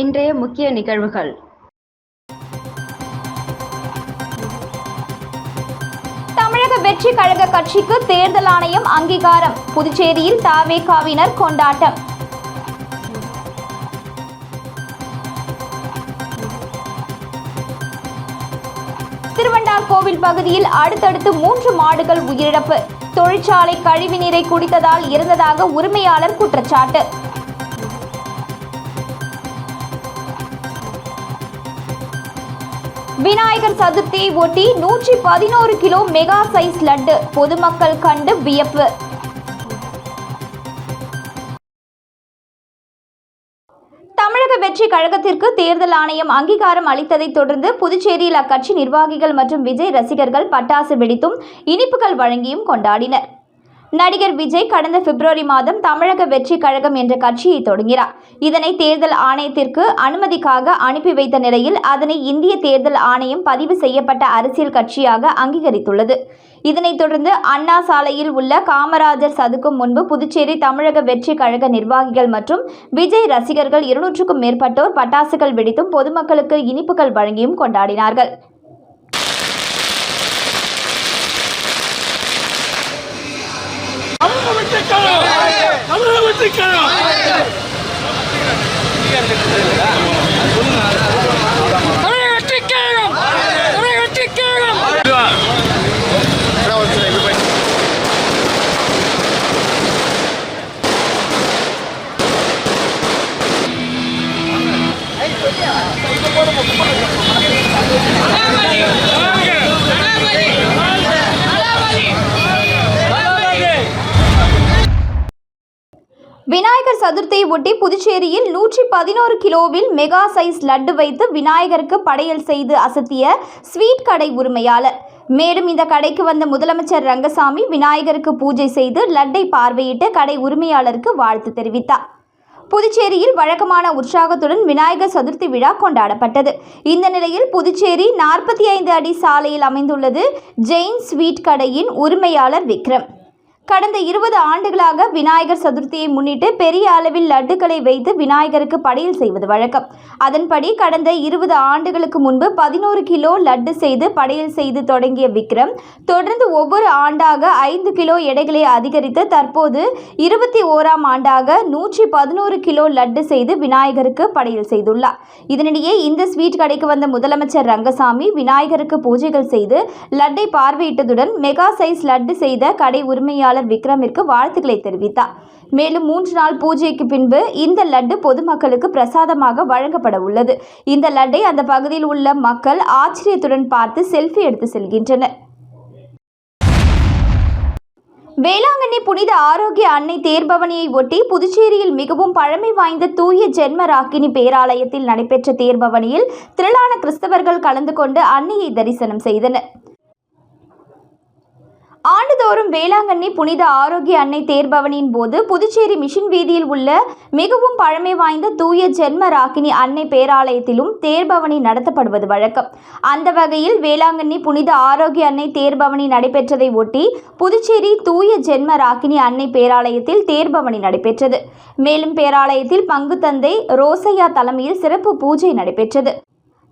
இன்றைய முக்கிய நிகழ்வுகள். தமிழக வெற்றி கழக கட்சிக்கு தேர்தல் ஆணையம் அங்கீகாரம் புதுச்சேரியில் தாவேகாவினர் கொண்டாட்டம். திருவண்டார் கோவில் பகுதியில் அடுத்தடுத்து மூன்று மாடுகள் உயிரிழப்பு. தொழிற்சாலை கழிவுநீரை குடித்ததால் இருந்ததாக உரிமையாளர் குற்றச்சாட்டு. விநாயகர் சதுர்த்தியை ஒட்டி நூற்றி பதினோரு கிலோ மெகா சைஸ் லட்டு பொதுமக்கள் கண்டு வியப்பு. தமிழக வெற்றி கழகத்திற்கு தேர்தல் ஆணையம் அங்கீகாரம் அளித்ததைத் தொடர்ந்து புதுச்சேரியில் அக்கட்சி நிர்வாகிகள் மற்றும் விஜய் ரசிகர்கள் பட்டாசு வெடித்தும் இனிப்புகள் வழங்கியும் கொண்டாடினர். நடிகர் விஜய் கடந்த பிப்ரவரி மாதம் தமிழக வெற்றி கழகம் என்ற கட்சியை தொடங்கினார். இதனை தேர்தல் ஆணையத்திற்கு அனுமதிக்காக அனுப்பி வைத்த நிலையில் அதனை இந்திய தேர்தல் ஆணையம் பதிவு செய்யப்பட்ட அரசியல் கட்சியாக அங்கீகரித்துள்ளது. இதனைத் தொடர்ந்து அண்ணா சாலையில் உள்ள காமராஜர் சதுக்கும் முன்பு புதுச்சேரி தமிழக வெற்றி கழக நிர்வாகிகள் மற்றும் விஜய் ரசிகர்கள் இருநூற்றுக்கும் மேற்பட்டோர் பட்டாசுகள் வெடித்தும் பொதுமக்களுக்கு இனிப்புகள் வழங்கியும் கொண்டாடினார்கள். தமிழக வெற்றிக்கழகம் தமிழக வெற்றிக்கழகம் தமிழக சதுர்த்தியை ஒட்டி புதுச்சேரியில் நூற்றி பதினோரு கிலோவில் மெகா சைஸ் லட்டு வைத்து விநாயகருக்கு படையல் செய்து அசத்திய ஸ்வீட் கடை உரிமையாளர். மேலும் இந்த கடைக்கு வந்த முதலமைச்சர் ரங்கசாமி விநாயகருக்கு பூஜை செய்து லட்டை பார்வையிட்டு கடை உரிமையாளருக்கு வாழ்த்து தெரிவித்தார். புதுச்சேரியில் வழக்கமான உற்சாகத்துடன் விநாயகர் சதுர்த்தி விழா கொண்டாடப்பட்டது. இந்த நிலையில் புதுச்சேரி நாற்பத்தி ஐந்து அடி சாலையில் அமைந்துள்ளது ஜெயின் ஸ்வீட் கடையின் உரிமையாளர் விக்ரம். கடந்த இருபது ஆண்டுகளாக விநாயகர் சதுர்த்தியை முன்னிட்டு பெரிய அளவில் லட்டுக்களை வைத்து விநாயகருக்கு படையல் செய்வது வழக்கம். அதன்படி கடந்த இருபது ஆண்டுகளுக்கு முன்பு பதினோரு கிலோ லட்டு செய்து படையல் செய்து தொடங்கிய விக்ரம் தொடர்ந்து ஒவ்வொரு ஆண்டாக ஐந்து கிலோ எடைகளை அதிகரித்து தற்போது இருபத்தி ஓராம் ஆண்டாக நூற்றி பதினோரு கிலோ லட்டு செய்து விநாயகருக்கு படையல் செய்துள்ளார். இதனிடையே இந்த ஸ்வீட் கடைக்கு வந்த முதலமைச்சர் ரங்கசாமி விநாயகருக்கு பூஜைகள் செய்து லட்டை பார்வையிட்டதுடன் மெகா சைஸ் லட்டு செய்த கடை உரிமையாளர் விக்ரமிற்கு வாழ்த்துக்களை தெரிவித்தார். மேலும் மூன்று நாள் பூஜைக்கு பின்பு இந்த லட்டு பொதுமக்களுக்கு பிரசாதமாக வழங்கப்பட உள்ளது. இந்த லட்டை அந்த பகுதியில் உள்ள மக்கள் ஆச்சரியத்துடன் பார்த்து செல்ஃபி எடுத்து செல்கின்றனர். வேளாங்கண்ணி புனித ஆரோக்கிய அன்னை தேர்பவனியை ஒட்டி புதுச்சேரியில் மிகவும் பழமை வாய்ந்த தூய ஜென்ம ராக்கினி பேராலயத்தில் நடைபெற்ற தேர்பவனியில் திரளான கிறிஸ்தவர்கள் கலந்து கொண்டு அன்னையை தரிசனம் செய்தனர். ஆண்டுதோறும் வேளாங்கண்ணி புனித ஆரோக்கிய அன்னை தேர்பவனியின் போது புதுச்சேரி மிஷின் வீதியில் உள்ள மிகவும் பழமை வாய்ந்த தூய ஜென்ம ராக்கினி அன்னை பேராலயத்திலும் தேர்பவனி நடத்தப்படுவது வழக்கம். அந்த வகையில் வேளாங்கண்ணி புனித ஆரோக்கிய அன்னை தேர்பவனி நடைபெற்றதை ஒட்டி புதுச்சேரி தூய ஜென்ம ராக்கினி அன்னை பேராலயத்தில் தேர்பவனி நடைபெற்றது. மேலும் பேராலயத்தில் பங்கு தந்தை ரோசையா தலைமையில் சிறப்பு பூஜை நடைபெற்றது.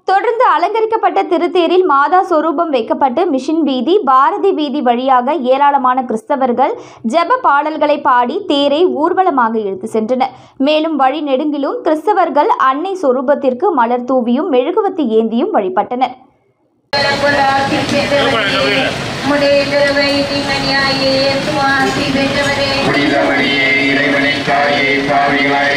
தொடர்ந்து அலங்கரிக்கப்பட்ட திருத்தேரில் மாதா சொரூபம் வைக்கப்பட்டு மிஷின் வீதி பாரதி வீதி வழியாக ஏராளமான கிறிஸ்தவர்கள் ஜெப பாடல்களை பாடி தேரை ஊர்வலமாக இழுத்து சென்றனர். மேலும் வழி நெடுங்கிலும் கிறிஸ்தவர்கள் அன்னை சொரூபத்திற்கு மலர் தூவியும் மெழுகுவத்தி ஏந்தியும் வழிபட்டனர். புனிதமணியே தாயே பாவிகளாய்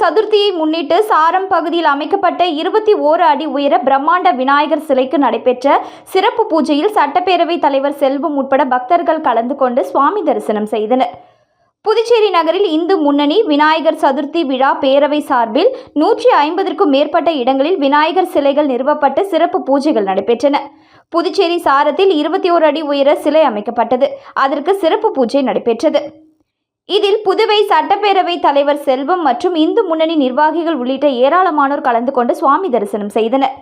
சதுர்த்தியை முன்னிட்டு சாரம் பகுதியில் அமைக்கப்பட்ட இருபத்தி ஓரு அடி உயர பிரம்மாண்ட விநாயகர் சிலைக்கு நடைபெற்ற சிறப்பு பூஜையில் சட்டப்பேரவைத் தலைவர் செல்வம் உட்பட பக்தர்கள் கலந்து கொண்டு சுவாமி தரிசனம் செய்தனர். புதுச்சேரி நகரில் இந்து முன்னணி விநாயகர் சதுர்த்தி விழா பேரவை சார்பில் நூற்றி ஐம்பதற்கும் மேற்பட்ட இடங்களில் விநாயகர் சிலைகள் நிறுவப்பட்டு சிறப்பு பூஜைகள் நடைபெற்றன. புதுச்சேரி சாரத்தில் இருபத்தி ஓரு அடி உயர சிலை அமைக்கப்பட்டது. அதற்கு சிறப்பு பூஜை நடைபெற்றது. இதில் புதுவை சட்டப்பேரவை தலைவர் செல்வம் மற்றும் இந்து முன்னணி நிர்வாகிகள் உள்ளிட்ட ஏராளமானோர் கலந்து கொண்டு சுவாமி தரிசனம் செய்தனர்.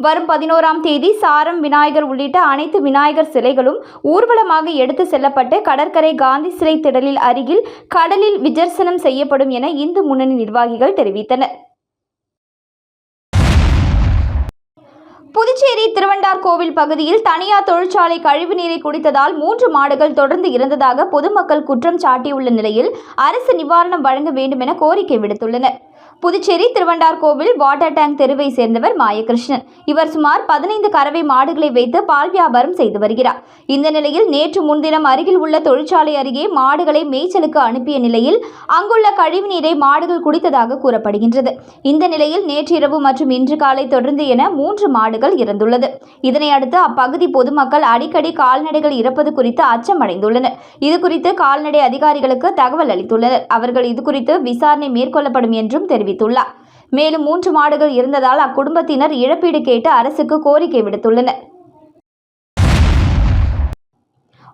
வரும் பதினோராம் தேதி சாரம் விநாயகர் உள்ளிட்ட அனைத்து விநாயகர் சிலைகளும் ஊர்வலமாக எடுத்து செல்லப்பட்டு கடற்கரை காந்தி சிலை திடலில் அருகில் கடலில் விஜர்சனம் செய்யப்படும் என இந்து முன்னணி நிர்வாகிகள் தெரிவித்தனர். புதுச்சேரி திருவண்டார்கோவில் பகுதியில் தனியார் தொழிற்சாலை கழிவுநீரை குடித்ததால் மூன்று மாடுகள் தொடர்ந்து இறந்ததாக பொதுமக்கள் குற்றம் சாட்டியுள்ள நிலையில் அரசு நிவாரணம் வழங்க வேண்டும் என கோரிக்கை விடுத்துள்ளனர். புதுச்சேரி திருவண்டார்கோவில் வாட்டர் டேங்க் தெருவை சேர்ந்தவர் மாயகிருஷ்ணன். இவர் சுமார் பதினைந்து கறவை மாடுகளை வைத்து பால் வியாபாரம் செய்து வருகிறார். இந்த நிலையில் நேற்று முன்தினம் அருகில் உள்ள தொழிற்சாலை அருகே மாடுகளை மேய்ச்சலுக்கு அனுப்பிய நிலையில் அங்குள்ள கழிவுநீரை மாடுகள் குடித்ததாக கூறப்படுகின்றது. இந்த நிலையில் நேற்றிரவு மற்றும் இன்று காலை தொடர்ந்து என மூன்று மாடுகள் இறந்துள்ளது. இதனை அடுத்து அப்பகுதி பொதுமக்கள் அடிக்கடி கால்நடைகள் இறப்பது குறித்து அச்சமடைந்துள்ளனர். இது குறித்து கால்நடை அதிகாரிகளுக்கு தகவல் அளித்துள்ளனர். அவர்கள் இது குறித்து விசாரணை மேற்கொள்ளப்படும் என்றும் தெரிவித்துள்ளார். மேலும் மூன்று மாடுகள் இருந்ததால் அக்குடும்பத்தினர் இழப்பீடு கேட்டு அரசுக்கு கோரிக்கை விடுத்துள்ளனர்.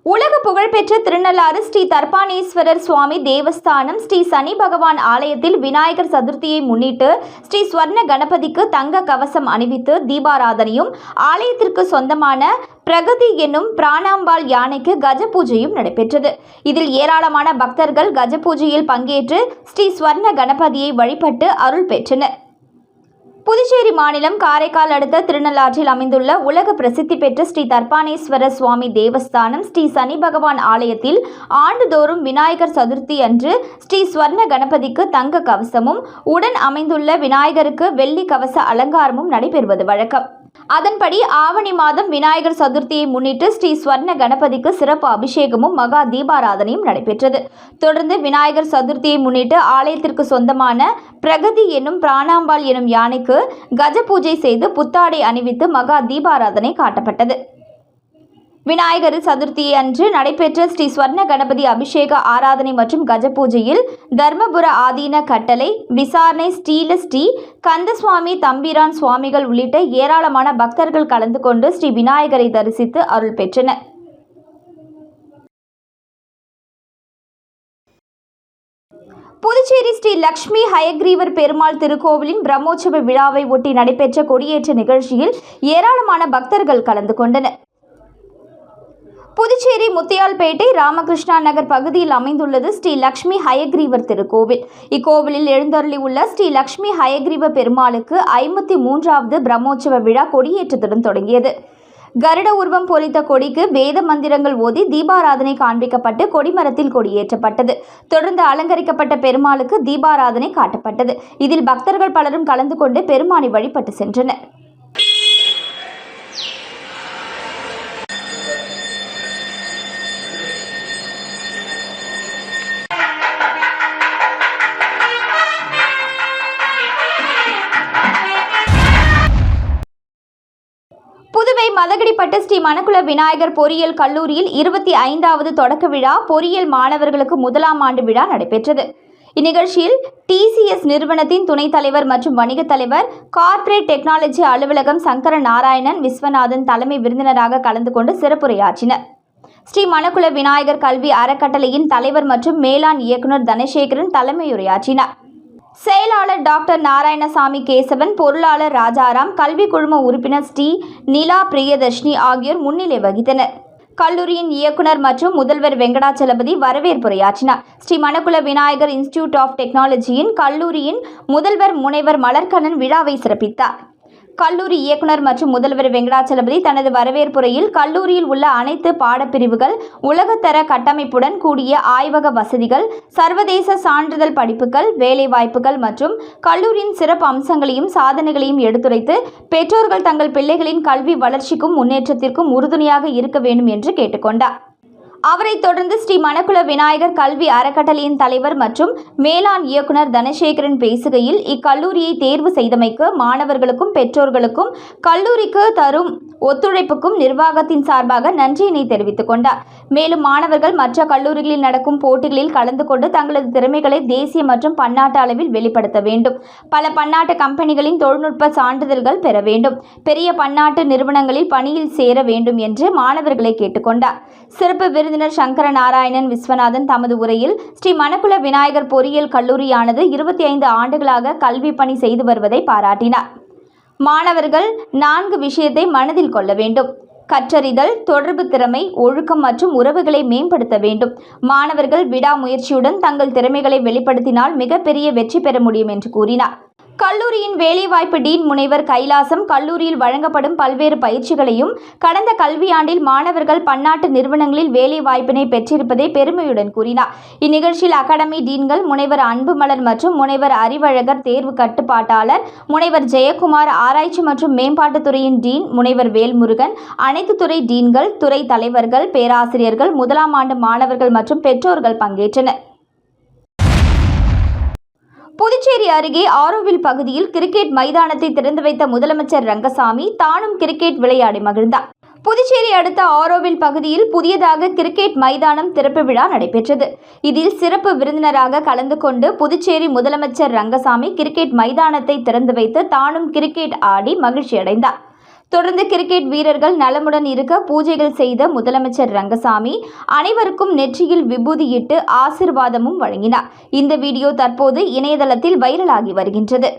உலக புகழ்பெற்ற திருநள்ளாறு ஸ்ரீ தர்பானேஸ்வரர் சுவாமி தேவஸ்தானம் ஸ்ரீ சனி பகவான் ஆலயத்தில் விநாயகர் சதுர்த்தியை முன்னிட்டு ஸ்ரீ ஸ்வர்ண கணபதிக்கு தங்க கவசம் அணிவித்து தீபாராதனையும் ஆலயத்திற்கு சொந்தமான பிரகதி என்னும் பிராணாம்பாள் யானைக்கு கஜ பூஜையும் நடைபெற்றது. இதில் ஏராளமான பக்தர்கள் கஜ பூஜையில் பங்கேற்று ஸ்ரீ ஸ்வர்ண கணபதியை வழிபட்டு அருள் பெற்றனர். புதுச்சேரி மாநிலம் காரைக்கால் அடுத்த திருநள்ளாற்றில் அமைந்துள்ள உலக பிரசித்தி பெற்ற ஸ்ரீ தர்பானேஸ்வர சுவாமி தேவஸ்தானம் ஸ்ரீ சனி பகவான் ஆலயத்தில் ஆண்டுதோறும் விநாயகர் சதுர்த்தி அன்று ஸ்ரீ ஸ்வர்ண கணபதிக்கு தங்க கவசமும் உடன் அமைந்துள்ள விநாயகருக்கு வெள்ளி கவச அலங்காரமும் நடைபெறுவது வழக்கம். அதன்படி ஆவணி மாதம் விநாயகர் சதுர்த்தியை முன்னிட்டு ஸ்ரீ ஸ்வர்ண கணபதிக்கு சிறப்பு அபிஷேகமும் மகா தீபாராதனையும் நடைபெற்றது. தொடர்ந்து விநாயகர் சதுர்த்தியை முன்னிட்டு ஆலயத்திற்கு சொந்தமான பிரகதி என்னும் பிராணாம்பாள் எனும் யானைக்கு கஜ பூஜை செய்து புத்தாடை அணிவித்து மகா தீபாராதனை காட்டப்பட்டது. விநாயகர் சதுர்த்தி அன்று நடைபெற்ற ஸ்ரீ ஸ்வர்ண கணபதி அபிஷேக ஆராதனை மற்றும் கஜ பூஜையில் தர்மபுர ஆதீன கட்டளை விசாரணை ஸ்ரீல ஸ்ரீ கந்தசுவாமி தம்பிரான் சுவாமிகள் உள்ளிட்ட ஏராளமான பக்தர்கள் கலந்து கொண்டு ஸ்ரீ விநாயகரை தரிசித்து அருள் பெற்றனர். புதுச்சேரி ஸ்ரீ லக்ஷ்மி ஹயக்ரீவர் பெருமாள் திருக்கோவிலின் பிரம்மோற்சவ விழாவை ஒட்டி நடைபெற்ற கொடியேற்ற நிகழ்ச்சியில் ஏராளமான பக்தர்கள் கலந்து கொண்டனர். புதுச்சேரி முத்தியால்பேட்டை ராமகிருஷ்ணா நகர் பகுதியில் அமைந்துள்ளது ஸ்ரீ லக்ஷ்மி ஹயக்ரீவர் திருக்கோவில். இக்கோவிலில் எழுந்தருளி உள்ள ஸ்ரீ லக்ஷ்மி ஹயக்ரீவ பெருமாளுக்கு ஐம்பத்தி மூன்றாவது பிரம்மோற்சவ விழா கொடியேற்றத்துடன் தொடங்கியது. கருட உருவம் பொறித்த கொடிக்கு வேத மந்திரங்கள் ஓதி தீபாராதனை காண்பிக்கப்பட்டு கொடிமரத்தில் கொடியேற்றப்பட்டது. தொடர்ந்து அலங்கரிக்கப்பட்ட பெருமாளுக்கு தீபாராதனை காட்டப்பட்டது. இதில் பக்தர்கள் பலரும் கலந்து கொண்டு பெருமானை வழிபட்டு சென்றனர். ஸ்ரீ மணக்குள விநாயகர் பொறியியல் கல்லூரியில் இருபத்தி ஐந்தாவது தொடக்க விழா பொறியியல் மாணவர்களுக்கு முதலாம் ஆண்டு விழா நடைபெற்றது. இந்நிகழ்ச்சியில் டிசிஎஸ் நிறுவனத்தின் துணைத் தலைவர் மற்றும் வணிகத் தலைவர் கார்ப்பரேட் டெக்னாலஜி அலுவலகம் சங்கர நாராயணன் விஸ்வநாதன் தலைமை விருந்தினராக கலந்து கொண்டு சிறப்புரையாற்றினர். ஸ்ரீ மணக்குள விநாயகர் கல்வி அறக்கட்டளையின் தலைவர் மற்றும் மேலாண் இயக்குனர் தனசேகரன் தலைமையுரையாற்றினார். செயலாளர் டாக்டர் நாராயணசாமி கேசவன் பொருளாளர் ராஜாராம் கல்வி குழும உறுப்பினர் ஸ்ரீ நிலா பிரியதர்ஷினி ஆகியோர் முன்னிலை வகித்தனர். கல்லூரியின் இயக்குனர் மற்றும் முதல்வர் வெங்கடாச்சலபதி வரவேற்புரையாற்றினார். ஸ்ரீ மணக்குள விநாயகர் இன்ஸ்டிடியூட் ஆஃப் டெக்னாலஜியின் கல்லூரியின் முதல்வர் முனைவர் மலர்கண்ணன் விழாவை சிறப்பித்தார். கல்லூரி இயக்குனர் மற்றும் முதல்வர் வெங்கடாச்சலபதி தனது வரவேற்புரையில் கல்லூரியில் உள்ள அனைத்து பாடப்பிரிவுகள் உலகத்தர கட்டமைப்புடன் கூடிய ஆய்வக வசதிகள் சர்வதேச சான்றிதழ் படிப்புகள் வேலைவாய்ப்புகள் மற்றும் கல்லூரியின் சிறப்பு அம்சங்களையும் சாதனைகளையும் எடுத்துரைத்து பெற்றோர்கள் தங்கள் பிள்ளைகளின் கல்வி வளர்ச்சிக்கும் முன்னேற்றத்திற்கும் உறுதுணையாக இருக்க வேண்டும் என்று கேட்டுக்கொண்டார். அவரைத் தொடர்ந்து ஸ்ரீ மணக்குள விநாயகர் கல்வி அறக்கட்டளையின் தலைவர் மற்றும் மேலாண் இயக்குனர் தனசேகரன் பேசுகையில் இக்கல்லூரியை தேர்வு செய்தமைக்கு மாணவர்களுக்கும் பெற்றோர்களுக்கும் கல்லூரிக்கு தரும் ஒத்துழைப்புக்கும் நிர்வாகத்தின் சார்பாக நன்றியினை தெரிவித்துக் கொண்டார். மேலும் மாணவர்கள் மற்ற கல்லூரிகளில் நடக்கும் போட்டிகளில் கலந்து கொண்டு தங்களது திறமைகளை தேசிய மற்றும் பன்னாட்டு அளவில் வெளிப்படுத்த வேண்டும். பல பன்னாட்டு கம்பெனிகளின் தொழில்நுட்ப சான்றிதழ்கள் பெற வேண்டும். பெரிய பன்னாட்டு நிறுவனங்களில் பணியில் சேர வேண்டும் என்று மாணவர்களை கேட்டுக்கொண்டார் சிறப்பு விருது விருந்தினர் சங்கர நாராயணன் விஸ்வநாதன் தமது உரையில் ஸ்ரீ மணக்குள விநாயகர் பொறியியல் கல்லூரியானது இருபத்தி ஐந்து ஆண்டுகளாக கல்வி பணி செய்து வருவதை பாராட்டினார். மாணவர்கள் நான்கு விஷயத்தை மனதில் கொள்ள வேண்டும். கற்றறிதல் தொடர்பு திறமை ஒழுக்கம் மற்றும் உறவுகளை மேம்படுத்த வேண்டும். மாணவர்கள் விடாமுயற்சியுடன் தங்கள் திறமைகளை வெளிப்படுத்தினால் மிகப்பெரிய வெற்றி பெற முடியும் என்று கூறினார். கல்லூரியின் வேலைவாய்ப்பு டீன் முனைவர் கைலாசம் கல்லூரியில் வழங்கப்படும் பல்வேறு பயிற்சிகளையும் கடந்த கல்வியாண்டில் மாணவர்கள் பன்னாட்டு நிறுவனங்களில் வேலைவாய்ப்பினை பெற்றிருப்பதை பெருமையுடன் கூறினார். இந்நிகழ்ச்சியில் அகாடமி டீன்கள் முனைவர் அன்புமலர் மற்றும் முனைவர் அறிவழகர் தேர்வு கட்டுப்பாட்டாளர் முனைவர் ஜெயக்குமார் ஆராய்ச்சி மற்றும் மேம்பாட்டுத்துறையின் டீன் முனைவர் வேல்முருகன் அனைத்து துறை டீன்கள் துறை தலைவர்கள் பேராசிரியர்கள் முதலாம் ஆண்டு மாணவர்கள் மற்றும் பெற்றோர்கள் பங்கேற்றனர். புதுச்சேரி அருகே ஆரோவில் பகுதியில் கிரிக்கெட் மைதானத்தை திறந்து வைத்த முதலமைச்சர் ரங்கசாமி தானும் கிரிக்கெட் விளையாடி மகிழ்ந்தார். புதுச்சேரி அடுத்த ஆரோவில் பகுதியில் புதியதாக கிரிக்கெட் மைதானம் திறப்பு விழா நடைபெற்றது. இதில் சிறப்பு விருந்தினராக கலந்து கொண்டு புதுச்சேரி முதலமைச்சர் ரங்கசாமி கிரிக்கெட் மைதானத்தை திறந்து வைத்து தானும் கிரிக்கெட் ஆடி மகிழ்ச்சியடைந்தார். தொடர்ந்து கிரிக்கெட் வீரர்கள் நலமுடன் இருக்க பூஜைகள் செய்த முதலமைச்சர் ரங்கசாமி அனைவருக்கும் நெற்றியில் விபூதியிட்டு ஆசிர்வாதமும் வழங்கினார். இந்த வீடியோ தற்போது இணையதளத்தில் வைரலாகி வருகின்றது.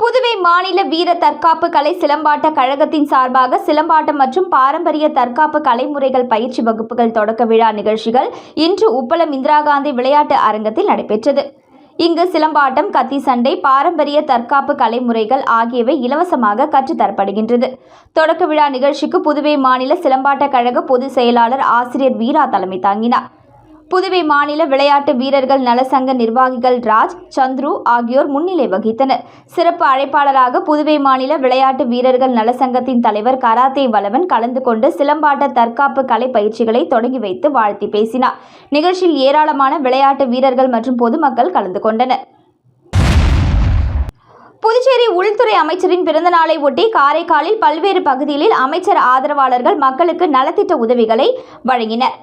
புதுவை மாநில வீர தற்காப்பு கலை சிலம்பாட்ட கழகத்தின் சார்பாக சிலம்பாட்டம் மற்றும் பாரம்பரிய தற்காப்பு கலைமுறைகள் பயிற்சி வகுப்புகள் தொடக்க விழா நிகழ்ச்சிகள் இன்று உப்பளம் இந்திரா காந்தி விளையாட்டு அரங்கத்தில் நடைபெற்றது. இங்கு சிலம்பாட்டம் கத்தி சண்டை பாரம்பரிய தற்காப்பு கலைமுறைகள் ஆகியவை இலவசமாக கற்றுத்தரப்படுகின்றது தொடக்க விழா நிகழ்ச்சிக்கு புதுவை மாநில சிலம்பாட்டக் கழக பொதுச் செயலாளர் ஆசிரியர் வீரா தலைமை தாங்கினார். புதுவை மாநில விளையாட்டு வீரர்கள் நலசங்க நிர்வாகிகள் ராஜ் சந்துரு ஆகியோர் முன்னிலை வகித்தனர். சிறப்பு அழைப்பாளராக புதுவை மாநில விளையாட்டு வீரர்கள் நலசங்கத்தின் தலைவர் கராத்தே வளவன் கலந்து கொண்டு சிலம்பாட்ட தற்காப்பு கலை பயிற்சிகளை தொடங்கி வைத்து வாழ்த்தி பேசினார். நிகழ்ச்சியில் ஏராளமான விளையாட்டு வீரர்கள் மற்றும் பொதுமக்கள் கலந்து கொண்டனர். புதுச்சேரி உள்துறை அமைச்சரின் பிறந்தநாளை ஒட்டி காரைக்காலில் பல்வேறு பகுதிகளில் அமைச்சர் ஆதரவாளர்கள் மக்களுக்கு நலத்திட்ட உதவிகளை வழங்கினர்.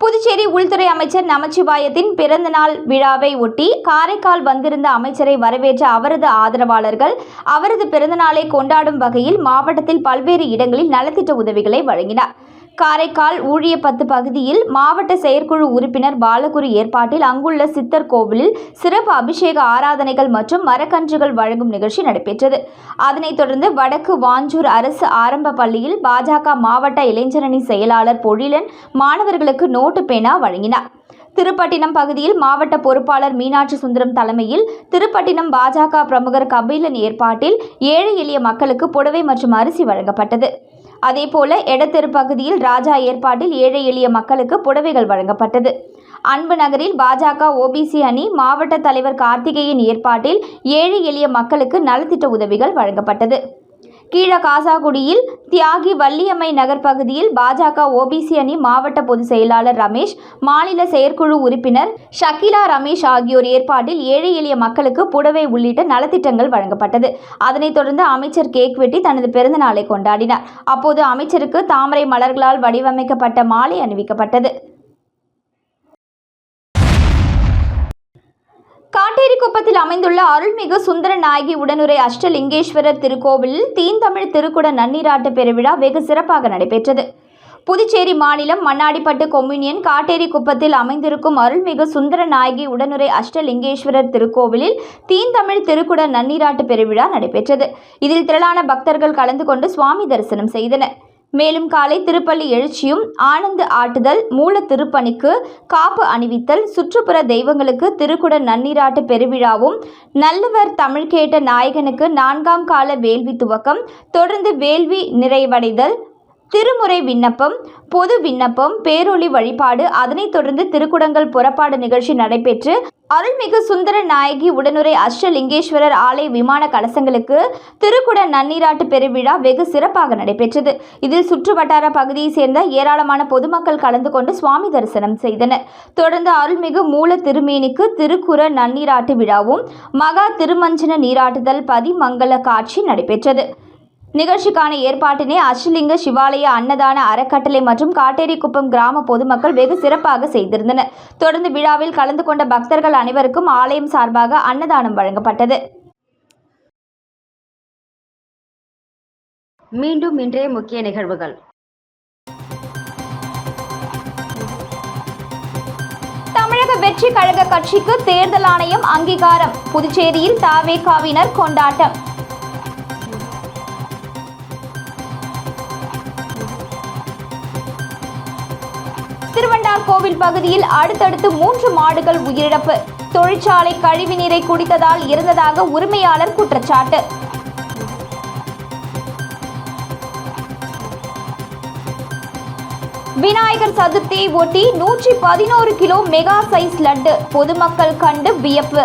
புதுச்சேரி உள்துறை அமைச்சர் நமச்சிவாயத்தின் பிறந்தநாள் விழாவை ஒட்டி காரைக்கால் வந்திருந்த அமைச்சரை வரவேற்ற அவரது ஆதரவாளர்கள் அவரது பிறந்தநாளை கொண்டாடும் வகையில் மாவட்டத்தில் பல்வேறு இடங்களில் நலத்திட்ட உதவிகளை வழங்கினார். காரைக்கால் ஊழியப்பத்து பகுதியில் மாவட்ட செயற்குழு உறுப்பினர் பாலகுரு ஏற்பாட்டில் அங்குள்ள சித்தர் கோவிலில் சிறப்பு அபிஷேக ஆராதனைகள் மற்றும் மரக்கன்றுகள் வழங்கும் நிகழ்ச்சி நடைபெற்றது. அதனைத் தொடர்ந்து வடக்கு வாஞ்சூர் அரசு ஆரம்ப பள்ளியில் பாஜக மாவட்ட இளைஞரணி செயலாளர் பொழிலன் மாணவர்களுக்கு நோட்டு பேனா வழங்கினார். திருப்பட்டினம் பகுதியில் மாவட்ட பொறுப்பாளர் மீனாட்சி சுந்தரம் தலைமையில் திருப்பட்டினம் பாஜக பிரமுகர் கபிலன் ஏற்பாட்டில் ஏழை எளிய மக்களுக்கு புடவை மற்றும் அரிசி வழங்கப்பட்டது. அதேபோல எடத்தெரு பகுதியில் ராஜா ஏற்பாட்டில் ஏழை எளிய மக்களுக்கு புடவைகள் வழங்கப்பட்டது. அன்பு நகரில் பாஜக ஓபிசி அணி மாவட்ட தலைவர் கார்த்திகேயன் ஏற்பாட்டில் ஏழை எளிய மக்களுக்கு நலத்திட்ட உதவிகள் வழங்கப்பட்டது. கீழ காசாகுடியில் தியாகி வள்ளியம்மை நகர் பகுதியில் பாஜக ஓபிசி அணி மாவட்ட பொதுச் செயலாளர் ரமேஷ் மாநில செயற்குழு உறுப்பினர் ஷகிலா ரமேஷ் ஆகியோர் ஏற்பாட்டில் ஏழை எளிய மக்களுக்கு புடவை உள்ளிட்ட நலத்திட்டங்கள் வழங்கப்பட்டது. அதனைத் தொடர்ந்து அமைச்சர் கேக் வெட்டி தனது பிறந்த நாளை கொண்டாடினார். அப்போது அமைச்சருக்கு தாமரை மலர்களால் வடிவமைக்கப்பட்ட மாலை அணிவிக்கப்பட்டது. காட்டேரிக்குப்பத்தில் அமைந்துள்ள அருள்மிகு சுந்தர நாயகி உடனுரை அஷ்டலிங்கேஸ்வரர் திருக்கோவிலில் தீந்தமிழ் திருக்குட நன்னீராட்டு பெருவிழா வெகு சிறப்பாக நடைபெற்றது. புதுச்சேரி மாநிலம் மண்ணாடிப்பட்டு கொம்யூனியன் காட்டேரிக்குப்பத்தில் அமைந்திருக்கும் அருள்மிகு சுந்தர நாயகி உடனுரை அஷ்டலிங்கேஸ்வரர் திருக்கோவிலில் தீந்தமிழ் திருக்குட நன்னீராட்டு பெருவிழா நடைபெற்றது. இதில் திரளான பக்தர்கள் கலந்து கொண்டு சுவாமி தரிசனம் செய்தனர். மேலும் காலை திருப்பள்ளி எழுச்சியும் ஆனந்து ஆட்டுதல் மூல திருப்பணிக்கு காப்பு அணிவித்தல் சுற்றுப்புற தெய்வங்களுக்கு திருக்குட நன்னீராட்டு பெருவிழாவும் நல்லவர் தமிழ் கேட்ட நாயகனுக்கு நான்காம் கால வேள்வி துவக்கம் தொடர்ந்து வேள்வி நிறைவடைதல் திருமுறை விண்ணப்பம் பொது விண்ணப்பம் பேரொளி வழிபாடு அதனைத் தொடர்ந்து திருக்குடங்கள் புறப்பாடு நிகழ்ச்சி நடைபெற்று அருள்மிகு சுந்தர நாயகி உடனுரை அஷ்டலிங்கேஸ்வரர் ஆலய விமான கலசங்களுக்கு திருக்குட நன்னீராட்டு பெருவிழா வெகு சிறப்பாக நடைபெற்றது. இதில் சுற்றுவட்டார பகுதியைச் சேர்ந்த ஏராளமான பொதுமக்கள் கலந்து கொண்டு சுவாமி தரிசனம் செய்தனர். தொடர்ந்து அருள்மிகு மூல திருமேனிக்கு திருக்குற நன்னீராட்டு விழாவும் மகா திருமஞ்சன நீராட்டுதல் பதிமங்கல காட்சி நடைபெற்றது. நிகழ்ச்சிக்கான ஏற்பாட்டினை அஷ்லிங்க சிவாலய அன்னதான அறக்கட்டளை மற்றும் காட்டேரிக்குப்பம் கிராம பொதுமக்கள் வெகு சிறப்பாக செய்திருந்தனர். தொடர்ந்து விழாவில் கலந்து கொண்ட பக்தர்கள் அனைவருக்கும் ஆலயம் சார்பாக அன்னதானம் வழங்கப்பட்டது. மீண்டும் இன்றைய முக்கிய நிகழ்வுகள். தமிழக வெற்றி கழக கட்சிக்கு தேர்தல் ஆணையம் அங்கீகாரம் புதுச்சேரியில் தாவேகாவினர் கொண்டாட்டம். திருவண்டார் கோவில் பகுதியில் அடுத்தடுத்து மூன்று மாடுகள் உயிரிழப்பு. தொழிற்சாலை கழிவுநீரை குடித்ததால் இருந்ததாக உரிமையாளர் குற்றச்சாட்டு. விநாயகர் சதுர்த்தியை ஒட்டி நூற்றி பதினோரு கிலோ மெகா சைஸ் லட்டு பொதுமக்கள் கண்டு வியப்பு.